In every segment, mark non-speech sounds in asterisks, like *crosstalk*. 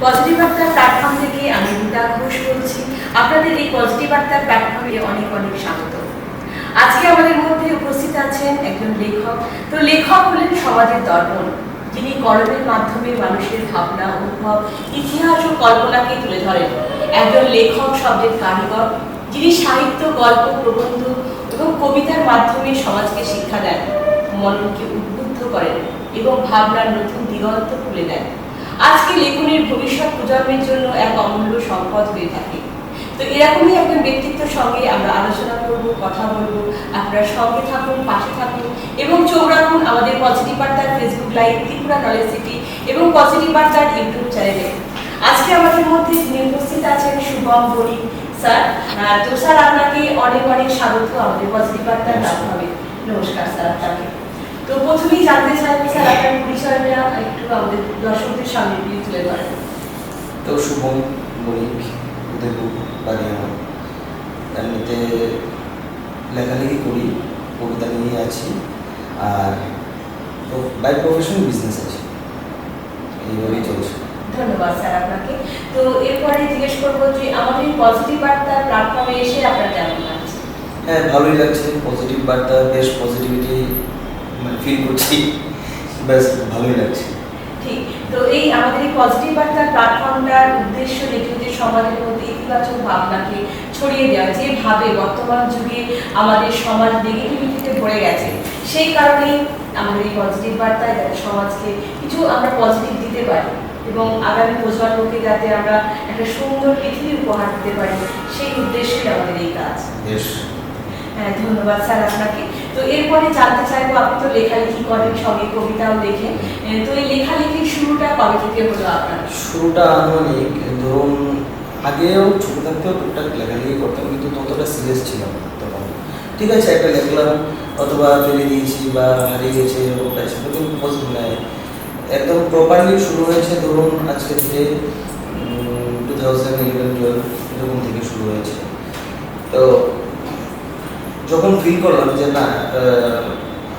Positive বার্তার platform থেকে আমি রীতা ঘোষ বলছি আপনাদের এই পজিটিভ বার্তার প্ল্যাটফর্মে অনেক অনেক স্বাগত। আজকে আমাদের মধ্যে উপস্থিত আছেন একজন লেখক। তো লেখক হলেন সমাজের দর্পণ। যিনি কলমের মাধ্যমে মানুষের ভাবনা, অনুভব, ইতিহাস ও কল্পনাকে তুলে ধরেন। একজন লেখক শব্দের কারিগর। যিনি সাহিত্য, গল্প, প্রবন্ধ এবং কবিতার মাধ্যমে সমাজকে শিক্ষা দেন। মনকে উদ্বুদ্ধ করেন এবং ভাবনার নতুন দিগন্ত খুলে দেন। আজকে লেখনের ভবিষ্যৎ প্রজন্মের জন্য এক অমূল্য সম্পদ হয়ে থাকে। তো এরকমই একজন ব্যক্তিত্বের সঙ্গে আমরা আলোচনা করব, কথা বলব, আপনারা সঙ্গে থাকুন, পাশে থাকুন এবং চোখ রাখুন আমাদের পজিটিভ বার্তার Facebook live Tripura knowledge city এবং পজিটিভ বার্তার ইউটিউব চ্যানেলে। আজকে আমাদের মধ্যে যিনি উপস্থিত আছেন, শুভম বণি স্যার। তো স্যার, আপনাকে অনেক অনেক স্বাগত। আমাদের পজিটিভ বার্তার হবে নমস্কার, স্যার, আপনাকে। তো প্রথমেই জানতে চাইব স্যার আপনার পরিচয়টা একটু আমাদের দর্শকদের সামনে দিয়ে তুলে ধরেন। তো শুভম বণিক উদয়পুর বাড়ি আমার এমনিতে লেখালেখি করি কবিতা নিয়ে আছি আর তো বাই প্রফেশন বিজনেস আছে। এইভাবেই চলছে। ধন্যবাদ স্যার আপনাকে। তো এরপরে জিজ্ঞেস করব যে আমাদের পজিটিভ বার্তার প্ল্যাটফর্মে এসে আপনার কেমন লাগছে? হ্যাঁ ভালোই লাগছে। পজিটিভ বার্তা বেশ পজিটিভিটি ফিল করছি। বেশ ভালোই লাগছে। ঠিক। তো এই আমাদের এই পজিটিভ বার্তার প্ল্যাটফর্মটার উদ্দেশ্য যে সমাজের মধ্যে ইতিবাচক ভাবনাকে ছড়িয়ে দেওয়া যেভাবে বর্তমান যুগে আমাদের সমাজ নেগেটিভিটিতে ভরে গেছে সেই কারণেই আমাদের এই পজিটিভ বার্তায় যাতে সমাজকে কিছু আমরা পজিটিভ দিতে পারি এবং আগামী প্রজন্মকে যাতে আমরা একটা সুন্দর পৃথিবী উপহার দিতে পারি সেই উদ্দেশ্যে আমাদের এই কাজ। হ্যাঁ ধন্যবাদ স্যার আপনাকে। তো এরপরে জানতে চাইব, আপনি তো লেখালেখি করেন, সঙ্গে কবিতাও লেখেন। তো এই লেখালেখির শুরুটা কবে থেকে হলো আপনার? শুরুটা আনুমানিক, ধরুন, আগেও ছোট থাকতেও টুকটাক লেখালেখি করতাম, কিন্তু ততটা সিরিয়াস ছিলাম না তখন। ঠিক আছে, একটা লিখলাম, অথবা ফেলে দিয়েছি বা হারিয়ে গেছে এরকমটা ছিল কিন্তু পজিটিভ নাই। একদম প্রপারলি শুরু হয়েছে, ধরুন, আজকে থেকে টু থাউজেন্ড ইলেভেন টুয়েলভ এরকম থেকে শুরু হয়েছে। তো যখন ফিল করলাম যে না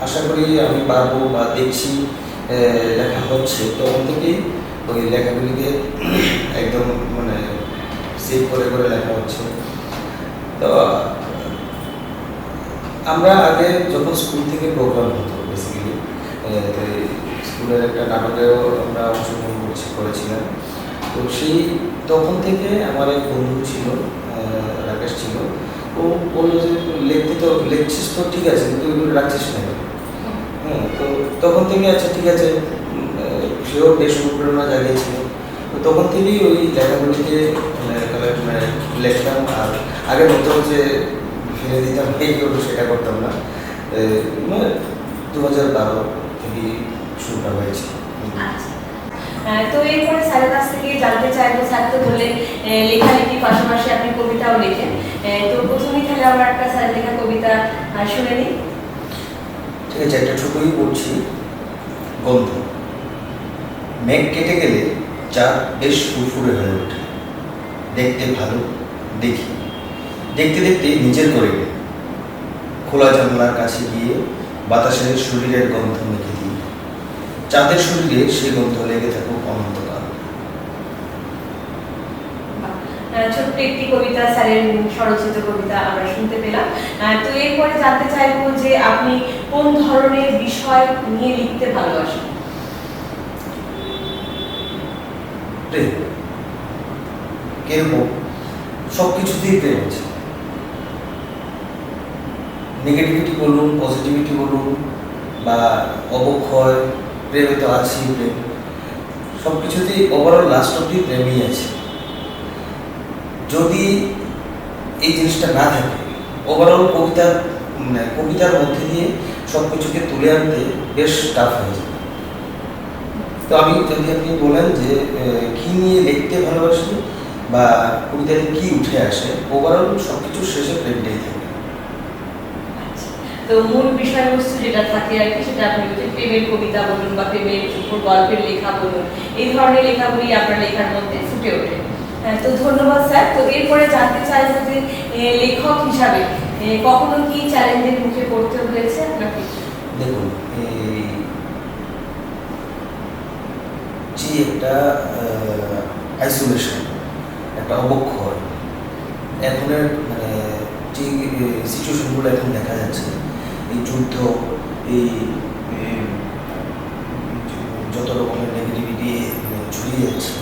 আশা করি আমি পারব বা দেখছি লেখা হচ্ছে, তখন থেকেই ওই লেখাগুলিকে *clears throat* একদম মানে সেভ করে করে লেখা হচ্ছে। তো, আমরা আগে যখন স্কুল থেকে প্রোগ্রাম হতো বেসিক্যালি স্কুলের একটা নাটকেও আমরা অংশগ্রহণ করছি, করেছিলাম। তো সেই, তখন থেকে আমার এক বন্ধু ছিল রাকেশ ছিল। ও বলল যে লিখতে তো লিখছিস তো, ঠিক আছে, কিন্তু এগুলো রাখছিস না হ্যাঁ তো তখন থেকে আচ্ছা ঠিক আছে সেও বেশ অনুপ্রেরণা জাগিয়েছিল। তো তখন থেকেই ওই লেখাগুলিকে মানে collect- মানে লিখতাম, আর আগের মতো যে, ফেলে দিতাম, এই করব, সেটা করতাম না। দু হাজার বারো থেকে শুরুটা হয়েছে। আচ্ছা। তো এরপরে স্যারের কাছ থেকে জানতে চাইব স্যার তো বললেন আহ, লেখালেখির পাশাপাশি আপনি কবিতাও লেখেন। তো প্রথমেই তাহলে আমরা একটা স্যারের লেখা কবিতা শুনে নিই। ঠিক আছে একটা ছোটই পড়ছি। গন্ধ। মেঘ কেটে গেলে চাঁদ বেশ ফুরফুরে হয়ে ওঠে। দেখতে ভালো দেখি। দেখতে দেখতে নিজের করে খোলা জানলার কাছে গিয়ে বাতাসের শরীরের গন্ধ মেখে চাঁদের শরীরে সেই গন্ধ লেগে থাকুক অনন্তকাল। ছোট্ট একটি কবিতা স্যারের স্বরচিত কবিতা আমরা শুনতে পেলাম। তো এরপরে জানতে চাইব যে আপনি কোন ধরনের বিষয় নিয়ে লিখতে ভালোবাসেন? প্রেম। কীরকম? সব কিছুতেই প্রেম আছে। নেগেটিভিটি বলুন পজিটিভিটি বলুন বা অবক্ষয় প্রেমে তো আছেই প্রেম। সব কিছুতেই ওভারঅল লাস্ট অব্দি প্রেমই আছে। যদি এই জিনিসটা না থাকে ওভারঅল কবিতার মানে কবিতার মধ্যে দিয়ে সব কিছুকে তুলে আনতে বেশ টাফ হয়ে যায়। তো আমি, যদি আপনি বলেন যে কি নিয়ে লিখতে ভালোবাসি বা কবিতাতে কী উঠে আসে ওভারঅল সব কিছু শেষে প্রেমটাই থাকে। তো মূল বিষয়বস্তু যেটা থাকে আর কি সেটা আপনি হচ্ছে প্রেমের কবিতা বলুন বা প্রেমের গল্পের লেখা বলুন এই ধরনের লেখাগুলি আপনার লেখার মধ্যে ফুটে ওঠে। হ্যাঁ, তো ধন্যবাদ স্যার। তো এরপরে জানতে চাইব যে লেখক হিসাবে কখনো কি চ্যালেঞ্জের মুখে পড়তে হয়েছে আপনাকে? দেখুন যে একটা আইসোলেশন একটা অবক্ষয়। এখনের মানে যে সিচুয়েশনগুলো এখন দেখা যাচ্ছে এই যুদ্ধ, এই যত রকমের নেগেটিভিটি ছড়িয়ে যাচ্ছে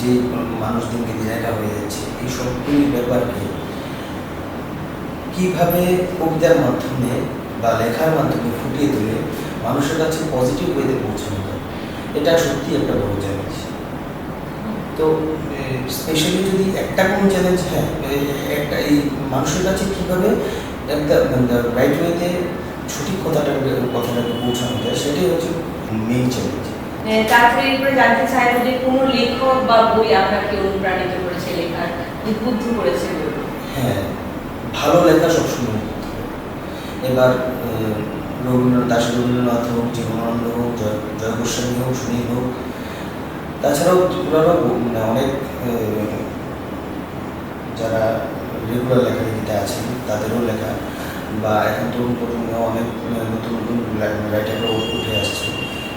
যে মানুষ দিনকে দিন হয়ে যাচ্ছে, এই সবগুলি ব্যাপারকে কীভাবে কবিতার মাধ্যমে বা লেখার মাধ্যমে ফুটিয়ে তুলে মানুষের কাছে পজিটিভ ওয়েতে পৌঁছানো যায়? এটা সত্যি একটা বড় চ্যালেঞ্জ তো স্পেশালি যদি একটা কোনো চ্যালেঞ্জ হ্যাঁ একটা এই মানুষের কাছে কীভাবে রাইট ওয়েতে কথাটা কথাটাকে পৌঁছানো যায় সেটাই হচ্ছে মেইন চ্যালেঞ্জ তারপরে এরপরে জানতে চাইব যে কোনো লেখক বা বই আপনাকে অনুপ্রাণিত করেছে লেখার উদ্বুদ্ধ করেছে হ্যাঁ ভালো লেখা সবসময় এবার রবীন্দ্রনাথ দাস রবীন্দ্রনাথ হোক জীবনানন্দ হোক জয় জয় গোস্বামী হোক সুনীল হোক তাছাড়াও ত্রিপুরারও মানে অনেক যারা রেগুলার লেখালেখিতে আছেন তাদেরও লেখা। বা এখন তরুণ প্রজন্মে অনেক নতুন নতুন রাইটারও উঠে আসছে।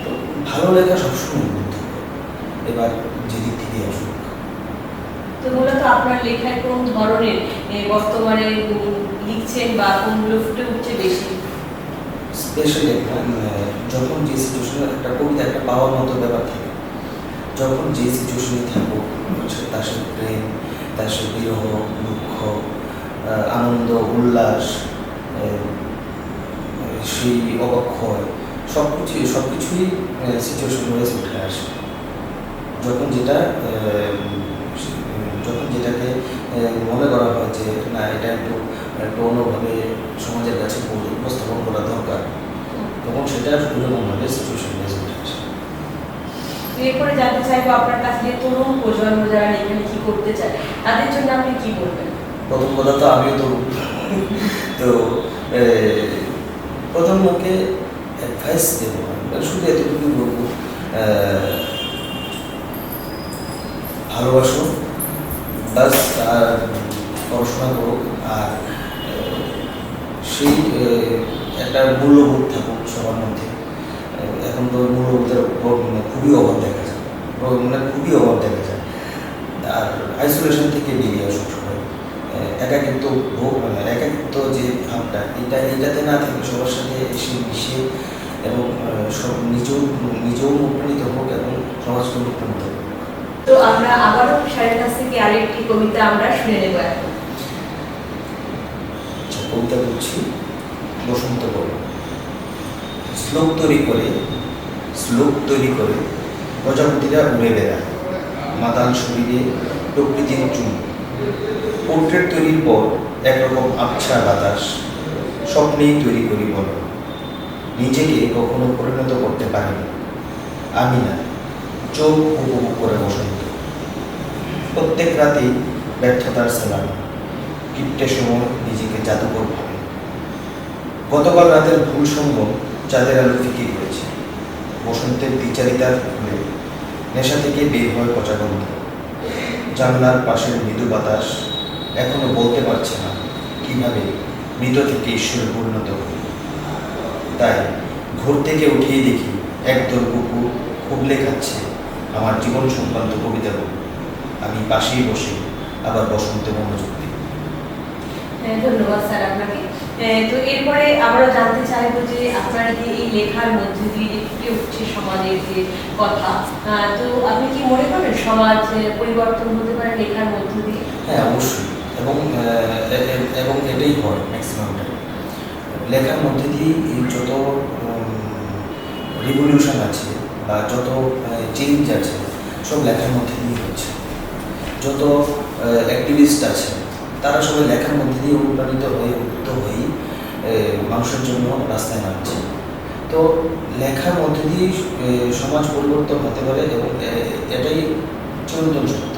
তো ভালো লেখা সবসময় গুরুত্বপূর্ণ এবার যেদিক থেকে আসুক। তো মূলত আপনার লেখায় কোন ধরনের বর্তমানে লিখছেন বা কোনগুলো ফুটে উঠছে বেশি? স্পেশাল যখন যে সিচুয়েশনে একটা কবিতা একটা পাওয়ার মতো ব্যাপার থাকে যখন যে সিচুয়েশনে থাকো তার সাথে প্রেম তার বিরহ, দুঃখ আনন্দ, উল্লাস সেই অবক্ষয় সব কিছু সব কিছুই সিচুয়েশন ওয়াইজ উঠে আসে। যখন যেটা যখন যেটাকে মনে করা হয় যে, না, এটা একটু একটু অন্যভাবে সমাজের কাছে উপস্থাপন করা দরকার, তখন সেটা সুন্দরভাবে সিচুয়েশন ওয়াইজ উঠে। তো এরপরে জানতে চাইব আপনার কাছে যে তরুণ প্রজন্ম যারা লেখালেখি করতে চায় তাদের জন্য আপনি কি বলবেন? প্রথম কথা তো আমিও তো তো এ, প্রজন্মকে অ্যাডভাইস দেবো। মানে শুধু এতটুকু বলব ভালোবাসো বাস আর পড়াশোনা করো আর সেই একটা মূল্যবোধ থাকুক সবার মধ্যে। এখন তো মানে খুবই অভাব দেখা যায়। মানে খুবই অভাব দেখা যায়। আর আইসোলেশন থেকে বেরিয়ে আসুক সবাই। একাকিত্ব ভোগ মানে একাকিত্ব যে ভাবটা এটা এটাতে না থেকে সবার সাথে এসে মিশে এবং সব নিজেও নিজেও অনুপ্রাণিত হোক এবং সমাজকে অনুপ্রাণিত হোক। তো আমরা আবারও স্যারের কাছ থেকে আরেকটি কবিতা আমরা শুনে নেব এখন। আচ্ছা কবিতা বলছি বসন্ত বল শ্লোক তৈরি করে শ্লোক তৈরি করে, প্রজাপতিরা উড়ে বেড়ায়। মাতাল শরীরে প্রকৃতির চুল পোর্ট্রেট তৈরির পর একরকম আবছা বাতাস স্বপ্নেই তৈরি করি বল। নিজেকে কখনো পরিণত করতে পারিনি। আমি না, চোখ উপভোগ করে বসন্ত। প্রত্যেক রাতেই ব্যর্থতার সেলাম কিপ্টে সময় নিজেকে জাদুকর ভাবে। গতকাল রাতের ভুল সঙ্গম চাঁদের আলো ফিকে করেছে বসন্তের দ্বিচারিতার ফুলে নেশা থেকে বের হয় পচা গন্ধ জানলার পাশের মৃদু বাতাস এখনও বলতে পারছে না কীভাবে মৃত থেকে ঈশ্বরে পরিণত হল তাই ঘোর থেকে উঠিয়ে দেখি একদল কুকুর খুবলে খাচ্ছে আমার জীবন সংক্রান্ত কবিতাগুলো। আমি পাশেই বসে আবার বসন্তে মনোযোগ হ্যাঁ, ধন্যবাদ স্যার আপনাকে। তো এরপরে আমরা জানতে চাইব যে আপনার যে এই লেখার মধ্যে দিয়ে যে ফুটে উঠছে সমাজের যে কথা তো আপনি কি মনে করেন সমাজ পরিবর্তন হতে পারে লেখার মধ্য দিয়ে? হ্যাঁ অবশ্যই। এবং এবং এটাই হয় ম্যাক্সিমাম টাইম লেখার মধ্যে দিয়ে যত রিভলিউশন আছে বা যত চেঞ্জ আছে, সব লেখার মধ্যে দিয়ে হচ্ছে। যত অ্যাক্টিভিস্ট আছে তারা সবাই লেখার মধ্যে দিয়ে অনুপ্রাণিত হয়ে উদ্বুদ্ধ হয়েই মানুষের জন্য রাস্তায় নামছে। তো লেখার মধ্যে দিয়েই সমাজ পরিবর্তন হতে পারে এবং এটাই চিরন্তন সত্য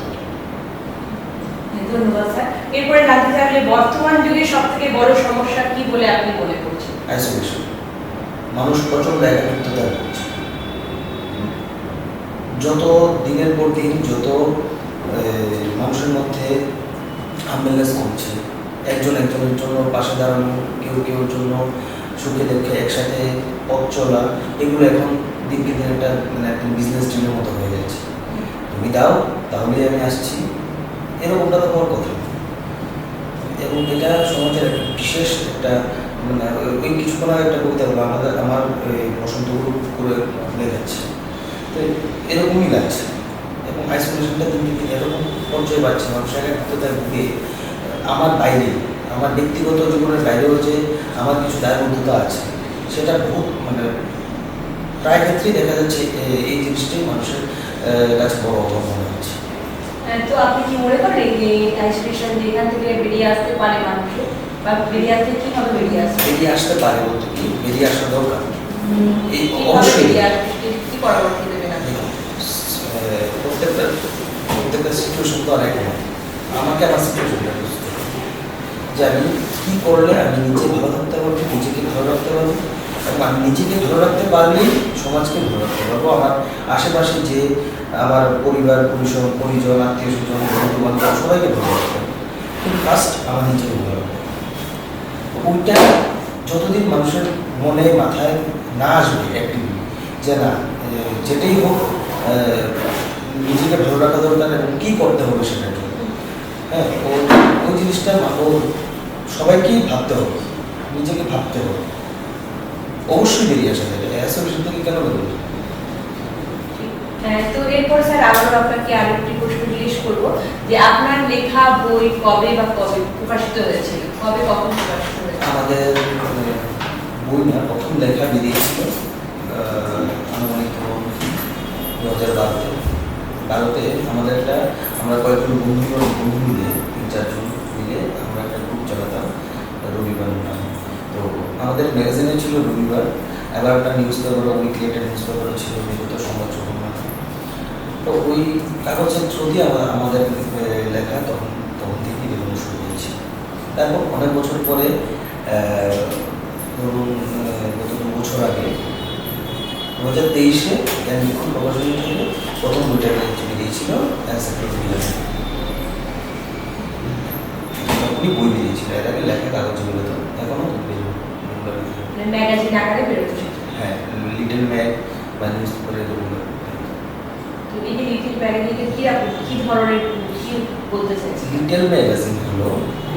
ধন্যবাদ স্যার। এরপরে জানতে চাইলে বর্তমান যুগে সব থেকে বড় সমস্যা কি বলে আপনি মনে করছেন? আইসোলেশন মানুষ প্রচণ্ড একাকিত্বতা হচ্ছে যত দিনের পর দিন যত মানুষের মধ্যে আম্বেলেন্স কমছে। একজন একজনের জন্য, পাশে দাঁড়ানো, কেউ কেউ জন্য সুখে দেখে একসাথে পথ চলা, এগুলো এখন দিনকে দিন একটা মানে একটা বিজনেস ডিলের মতো হয়ে যাচ্ছে। তুমি দাও, তাহলেই আমি আসছি। এরকমটা তো হওয়ার কথা এবং এটা সমাজের বিশেষ একটা মানে ওই- কিছুক্ষণ আগে একটা কবিতা বলব আমাদের আমার বসন্ত করে যাচ্ছে। তো এরকমই লাগছে। আইসোলেশনটা দিন দিন এরকম পর্যায়ে পাচ্ছে। মানুষ একাত্মতার ভুগে আমার বাইরে আমার ব্যক্তিগত জীবনের বাইরেও যে আমার কিছু দায়বদ্ধতা আছে সেটা বহুত মানে প্রায় ক্ষেত্রেই দেখা যাচ্ছে এই জিনিসটাই মানুষের কাছে বড় অভাব মনে হচ্ছে। তো আপনি কি মনে করেন যে আইসোলেশন যেখান থেকে বেরিয়ে আসতে পারে মানুষ? বা বেরিয়ে আসতে কীভাবে বেরিয়ে আসবে? বেরিয়ে আসতে পারে বলতে কি? বেরিয়ে আসা দরকার। এই অবশ্যই। কি- কি পরামর্শ দেবেন আপনি দেখুন, আহ, প্রত্যেকটা প্রত্যেকটা সিচুয়েশন তো অনেক। আমাকে আমার সিচুয়েশনটা বুঝতে যে আমি কী করলে আমি নিজে ভালো থাকতে পারব, নিজেকে ভালো রাখতে পারব? এবং আমি নিজেকে ভালো রাখতে পারলেই সমাজকে ভালো রাখতে পারব। আমার আশেপাশে যে আমার পরিবার পরিজন পরিজন, আত্মীয় স্বজন বন্ধু বান্ধব সবাইকে ভালো রাখতে কিন্তু ফার্স্ট আমার নিজেকে ভালো রাখতে ওইটা যতদিন মানুষের মনে, মাথায় না আসবে অ্যাক্টিভলি যে না যেটাই হোক নিজেকে ভালো রাখা দরকার এবং কী করতে হবে জন্য হ্যাঁ ও ওই জিনিসটা ও সবাইকেই ভাবতে হবে নিজেকে ভাবতে হবে। অবশ্যই বেরিয়ে আসা যাবে। অ্যাসোলিউশন থেকে কেন বেরোবে হ্যাঁ, তো এরপর স্যার আবারও আপনাকে আরেকটি প্রশ্ন জিজ্ঞেস করব যে আপনার লেখা বই কবে বা কবে প্রকাশিত হয়েছিল? কবে কখন প্রকাশিত হয়েছিল? আমাদের মানে, বই না প্রথম লেখা বেরিয়েছিল আনুমানিক দু হাজার বারোতে। বারোতে আমাদের একটা আমরা কয়েকজন বন্ধু বন্ধু মিলে তিন চারজন মিলে আমরা একটা গ্রুপ চালাতাম, রবিবার নামে। তো আমাদের ম্যাগাজিনে ছিল রবিবার এবার একটা newspaper weekly newspaper ছিল, বিগত সমাজ তো ওই কাগজের থ্রু দিয়ে আমরা আমাদের লেখা তখন তখন থেকেই বেরোনো শুরু হয়েছে। তারপর অনেক বছর পরে ধরুন গত দু বছর আগে দু হাজার তেইশে জ্ঞান লিখন প্রকাশনী থেকে প্রথম বইটা চলে দিয়েছিল অ্যান্সার তখনই বই বেরিয়েছিল এর আগে লেখা কাগজ বেরোতো এখনও ম্যাগাজিন আকারে বেরোতো হ্যাঁ লিটল ম্যাগ বা নিউজ পেপারে এগুলো তো এই যে লিটিল কি কি ধরনের কি বলতে চাইছেন? লিটল ম্যাগাজিন হলো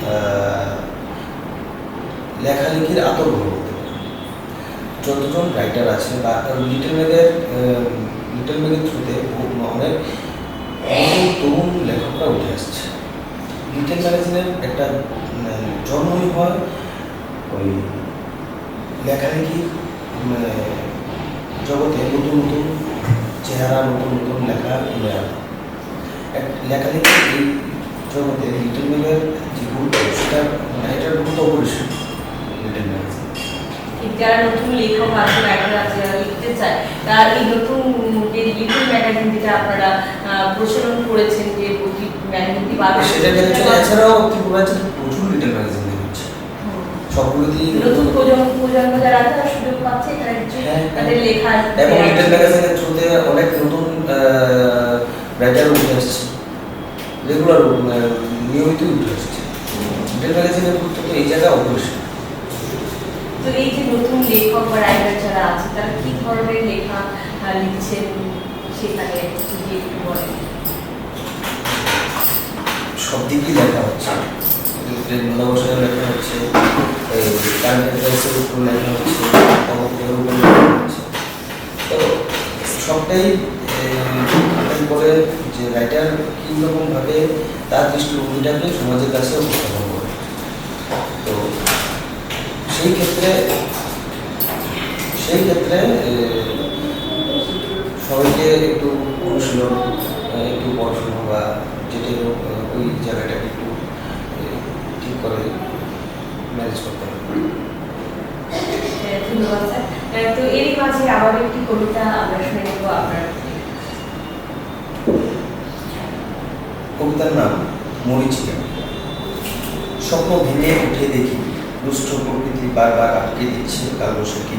আহ, লেখালেখির পারেন। যতজন রাইটার আছে বা লিটল ম্যাগের লিটল ম্যাগের থ্রুতে অনেক তরুণ লেখকরা উঠে আসছে। লিটল ম্যাগাজিনের একটা উম, জন্মই হয় ওই লেখালেখির মানে, জগতে নতুন নতুন চেহারা নতুন নতুন লেখা তুলে আনা। লেখালেখি এই জগতে লিটল ম্যাগের যে গুরুত্ব সেটা মানে গুরুত্ব অপরিসীম লিটল ম্যাগাজিন যারা নতুন লেখক আছে রাইটার আছে যারা লিখতে চায় তারা এই নতুন যে লিটিল ম্যাগাজিন যেটা আপনারা প্রচলন করেছেন যে বইটি ম্যাগাজিনটি সেটা এছাড়াও প্রচুর লিটল ম্যাগাজিন হচ্ছে। সবগুলোতেই নতুন প্রজন্ম প্রজন্ম যারা তারা সুযোগ পাচ্ছে তারা হ্যাঁ, তাদের লেখা এবং লিটল ম্যাগাজিনের থ্রুতে অনেক নতুন রাইটার উঠে আসছে। রেগুলার নিয়মিত উঠে আসছে। লিটল ম্যাগাজিনের গুরুত্ব তো এই জায়গায় অপরিসীম তো এই যে নতুন লেখক বা রাইটার যারা আছে, তারা কি ধরনের লেখা লিখছেন সেখানে যদি একটু বলেন? সব দিকই লেখা হচ্ছে। লেখা হচ্ছে তো সবটাই করে যে রাইটার কীরকমভাবে তার দৃষ্টিভঙ্গিটাকে সমাজের কাছে উপস্থাপন করে তো সেই ক্ষেত্রে সেই ক্ষেত্রে সবাইকে একটু অনুশীলন একটু পড়াশোনা বা যেটাই হোক ওই জায়গাটাকে একটু ঠিক করে ম্যানেজ করতে হবে। ধন্যবাদ স্যার। তো এরই মাঝে আবার একটি কবিতা আমরা শুনে নেব আপনার কবিতার নাম মরিচিকা। স্বপ্ন ভেঙে উঠে দেখি। দুষ্ট প্রকৃতি বারবার আটকে দিচ্ছে, কালো কালবৈশাখী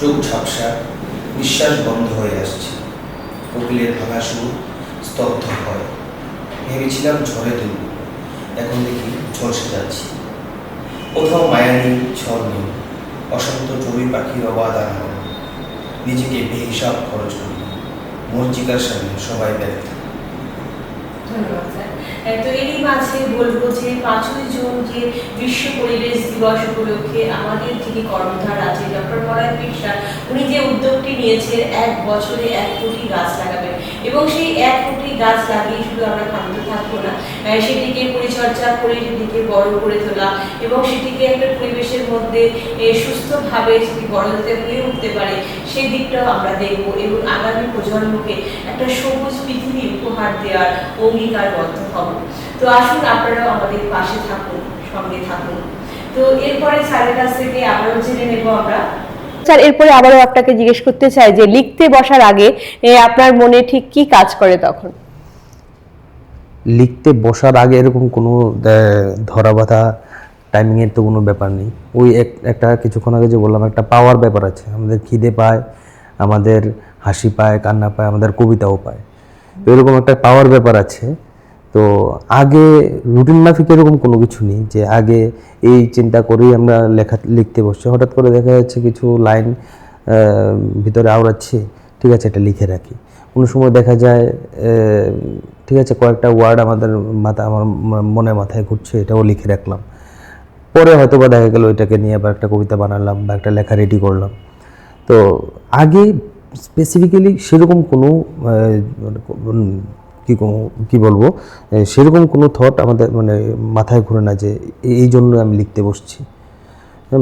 চোখ ঝাপসা, নিঃশ্বাস বন্ধ হয়ে আসছে। কোকিলের ভাঙা সুর স্তব্ধ হয়। ভেবেছিলাম ঝড়ে তুলব এখন দেখি ঝলসে যাচ্ছি। কোথাও মায়া নেই ঝড় নেই। অশান্ত চড়ুই পাখির অবাধ আনাগমন নিজেকে বেহিসাব খরচ করি। মর্জিকার সামনে সবাই ব্যর্থ। স্যার তো এরই মাঝে বলব যে পাঁচই জুন যে বিশ্ব পরিবেশ দিবস উপলক্ষে আমাদের যিনি কর্মধার আছে ডক্টর পরায় বিশ্বাস উনি যে উদ্যোগটি নিয়েছে এক বছরে এক কোটি গাছ লাগাবেন। এবং সেই এক কোটি গাছ লাগিয়ে শুধু আমরা ক্ষান্ত থাকব না। সেটিকে পরিচর্যা করে সেটিকে বড় করে তোলা এবং সেটিকে একটা পরিবেশের মধ্যে সুস্থভাবে সেটি বড় যাতে হয়ে উঠতে পারে, সেই দিকটাও আমরা দেখব এবং আগামী প্রজন্মকে একটা সবুজ পৃথিবী উপহার দেওয়ার অঙ্গীকারবদ্ধ হব। তো আসুন আপনারাও আমাদের পাশে থাকুন, সঙ্গে থাকুন। তো এরপরে স্যারের কাছ থেকে আবারও জেনে নেব আমরা। স্যার, এরপরে আবারও আপনাকে জিজ্ঞেস করতে চাই যে, লিখতে বসার আগে আপনার মনে ঠিক কি কাজ করে তখন? লিখতে বসার আগে এরকম কোনো ধরা বাঁধা টাইমিংয়ের তো কোনো ব্যাপার নেই। ওই এক- একটা কিছুক্ষণ আগে যে বললাম, একটা পাওয়ার ব্যাপার আছে। আমাদের খিদে পায়, আমাদের হাসি পায়, কান্না পায়, আমাদের কবিতাও পায়। তো এরকম একটা পাওয়ার ব্যাপার আছে। তো আগে রুটিন মাফিক এরকম কোনো কিছু নেই যে আগে এই চিন্তা করেই আমরা লেখা, লিখতে বসছি। হঠাৎ করে দেখা যাচ্ছে কিছু লাইন ভিতরে আওড়াচ্ছে। ঠিক আছে, এটা লিখে রাখি। কোনো সময় দেখা যায় ঠিক আছে কয়েকটা ওয়ার্ড আমাদের মাথা আমার মনে মাথায় ঘুরছে এটাও লিখে রাখলাম। পরে হয়তো বা দেখা গেলো এটাকে নিয়ে আবার একটা কবিতা বানালাম বা একটা লেখা রেডি করলাম। তো আগে স্পেসিফিক্যালি সেরকম কোনো আহ, মানে কি বলব সেরকম কোনো থট আমাদের মানে মাথায় ঘুরে না যে এই- জন্য আমি লিখতে বসছি।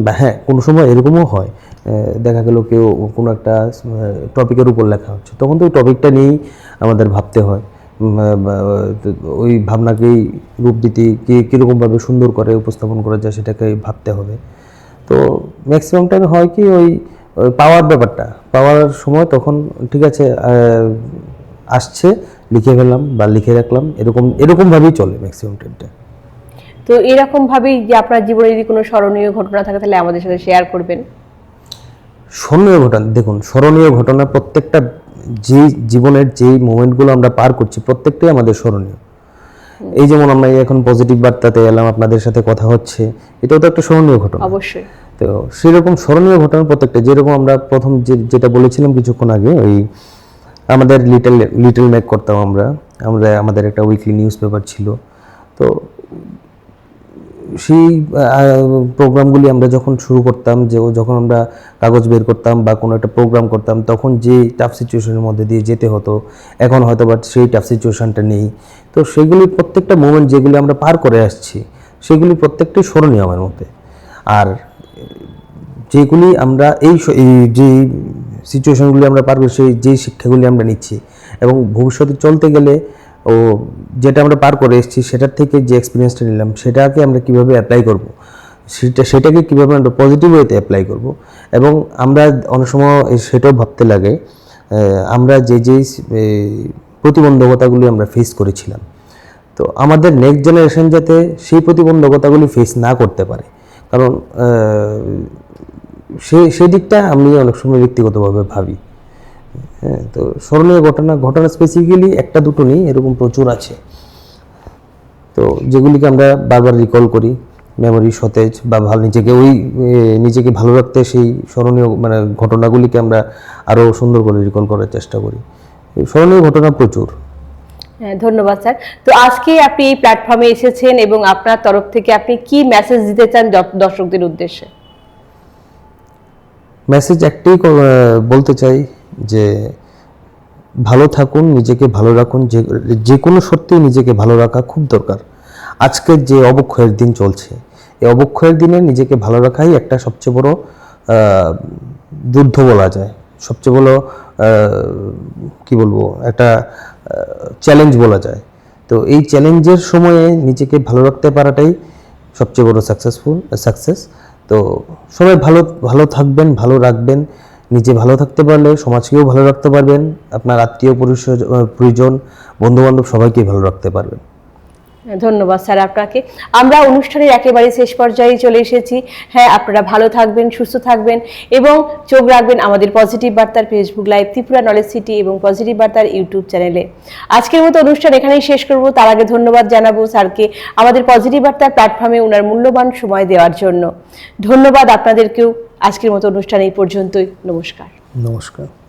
হ্যাঁ কোনো সময় এরকমও হয়। দেখা গেল কেউ কোনো একটা টপিকের উপর লেখা হচ্ছে। তখন তো ওই টপিকটা নিয়েই আমাদের ভাবতে হয়। ওই ভাবনাকেই রূপ দিতে, কে কীরকমভাবে সুন্দর করে উপস্থাপন করা যায় সেটাকে ভাবতে হবে। তো ম্যাক্সিমাম টাইম হয় কি ওই পাওয়ার ব্যাপারটা। পাওয়ার সময় তখন ঠিক আছে আসছে, লিখে ফেললাম বা লিখে রাখলাম, এরকম, এরকমভাবেই চলে ম্যাক্সিমাম টাইমটা তো এরকমভাবেই যে আপনার জীবনে যদি কোনো স্মরণীয় ঘটনা থাকে তাহলে আমাদের সাথে শেয়ার করবেন। স্মরণীয় ঘটনা দেখুন স্মরণীয় ঘটনা প্রত্যেকটা যে জীবনের যেই মোমেন্টগুলো আমরা পার করছি প্রত্যেকটাই আমাদের স্মরণীয়। এই যেমন আমরা এখন পজিটিভ বার্তাতে এলাম আপনাদের সাথে কথা হচ্ছে এটাও তো একটা স্মরণীয় ঘটনা। অবশ্যই। তো সেরকম স্মরণীয় ঘটনা প্রত্যেকটা যেরকম আমরা প্রথম যে যেটা বলেছিলাম কিছুক্ষণ আগে ওই আমাদের লিটল লিটল মেক করতাম আমরা আমরা আমাদের একটা উইকলি নিউজ পেপার ছিল। তো সেই প্রোগ্রামগুলি আমরা যখন শুরু করতাম, যে যখন আমরা কাগজ বের করতাম বা কোনো একটা প্রোগ্রাম করতাম, তখন যে টাফ সিচুয়েশনের মধ্যে দিয়ে যেতে হতো, এখন হয়তো বা সেই টাফ সিচুয়েশনটা নেই। তো সেগুলি প্রত্যেকটা মোমেন্ট যেগুলি আমরা পার করে আসছি, সেগুলি প্রত্যেকটাই স্মরণীয় আমার মতে আর যেগুলি আমরা এই যে সিচুয়েশনগুলি আমরা পার করি সেই যেই শিক্ষাগুলি আমরা নিচ্ছি এবং ভবিষ্যতে চলতে গেলে ও যেটা আমরা পার করে এসেছি, সেটার থেকে যে এক্সপিরিয়েন্সটা নিলাম, সেটাকে আমরা কীভাবে অ্যাপ্লাই করব? সেটা, সেটাকে কীভাবে আমরা পজিটিভ ওয়েতে অ্যাপ্লাই করব? এবং আমরা অনেক সময় সেটাও ভাবতে লাগে আমরা যে যেই প্রতিবন্ধকতাগুলি আমরা ফেস করেছিলাম। তো আমাদের নেক্সট জেনারেশন যাতে সেই প্রতিবন্ধকতাগুলি ফেস না করতে পারে। কারণ সেই সেই দিকটা আমি অনেক সময় ব্যক্তিগতভাবে ভাবি। হ্যাঁ তো স্মরণীয় ঘটনা ঘটনা স্পেসিফিক্যালি একটা দুটো নেই এরকম প্রচুর আছে। তো যেগুলিকে আমরা বারবার রিকল করি মেমোরি সতেজ বা ভালো নিজেকে ওই নিজেকে ভালো রাখতে সেই স্মরণীয় মানে ঘটনাগুলিকে আমরা আরও সুন্দর করে রিকল করার চেষ্টা করি। স্মরণীয় ঘটনা প্রচুর। হ্যাঁ, ধন্যবাদ স্যার। তো আজকে আপনি এই প্ল্যাটফর্মে এসেছেন এবং আপনার তরফ থেকে আপনি কি মেসেজ দিতে চান দর্শকদের উদ্দেশ্যে? মেসেজ একটাই বলতে চাই যে ভালো থাকুন, নিজেকে ভালো রাখুন, যে যে কোনো সত্যিই নিজেকে ভালো রাখা খুব দরকার। আজকের যে অবক্ষয়ের দিন চলছে, এই অবক্ষয়ের দিনে নিজেকে ভালো রাখাই একটা সবচেয়ে বড় যুদ্ধ বলা যায়। সবচেয়ে বড় কি বলব, একটা চ্যালেঞ্জ বলা যায়। তো এই চ্যালেঞ্জের সময়ে নিজেকে ভালো রাখতে পারাটাই সবচেয়ে বড় সাকসেসফুল সাকসেস তো সবাই ভালো ভালো থাকবেন, ভালো রাখবেন। নিজে ভালো থাকতে পারলে, সমাজকেও ভালো রাখতে পারবেন। আপনার আত্মীয় পরিজন, বন্ধুবান্ধব সবাইকে ভালো রাখতে পারবেন। ধন্যবাদ স্যার আপনাকে। আমরা অনুষ্ঠানের একেবারে শেষ পর্যায়ে চলে এসেছি। হ্যাঁ আপনারা ভালো থাকবেন, সুস্থ থাকবেন এবং চোখ রাখবেন আমাদের পজিটিভ বার্তার Facebook live, Tripura knowledge city এবং পজিটিভ বার্তার ইউটিউব চ্যানেলে। আজকের মতো অনুষ্ঠান এখানেই শেষ করব। তার আগে ধন্যবাদ জানাব স্যারকে আমাদের পজিটিভ বার্তার প্ল্যাটফর্মে ওনার মূল্যবান সময় দেওয়ার জন্য। ধন্যবাদ আপনাদেরকেও। আজকের মতো অনুষ্ঠান এই পর্যন্তই। নমস্কার। নমস্কার।